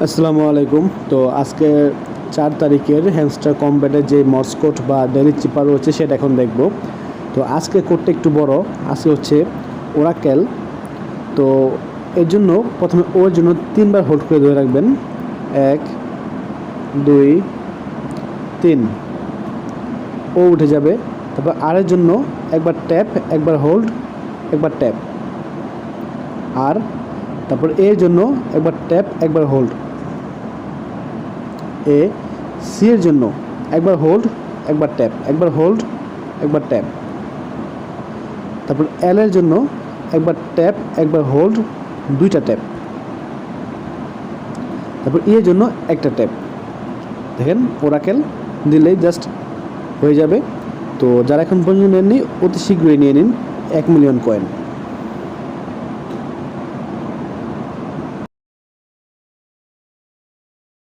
আসসালামু আলাইকুম। তো আজকে চার তারিখের হ্যামস্টার কম্ব্যাটের যে মর্স কোড বা ডেলি চিপার রয়েছে সেটা এখন দেখব। তো আজকে কোডটা একটু বড়। আজকে হচ্ছে ওরাকেল তো এর জন্য প্রথমে ওর জন্য তিনবার হোল্ড করে ধরে রাখবেন। এক, দুই, তিন। ও উঠে যাবে। তারপর আরের জন্য একবার ট্যাপ একবার হোল্ড একবার ট্যাপ আর তারপর এর জন্য একবার ট্যাপ একবার হোল্ড এ সি এর জন্য একবার হোল্ড একবার ট্যাপ একবার হোল্ড একবার ট্যাপ তারপর এল এর জন্য একবার ট্যাপ একবার হোল্ড দুইটা ট্যাপ তারপর ই এর জন্য একটা ট্যাপ দেখেন ওরাকেল দিলেই জাস্ট হয়ে যাবে। তো যারা এখন পর্যন্ত নেননি, অতি শীঘ্রই নিয়ে নিন এক মিলিয়ন কয়েন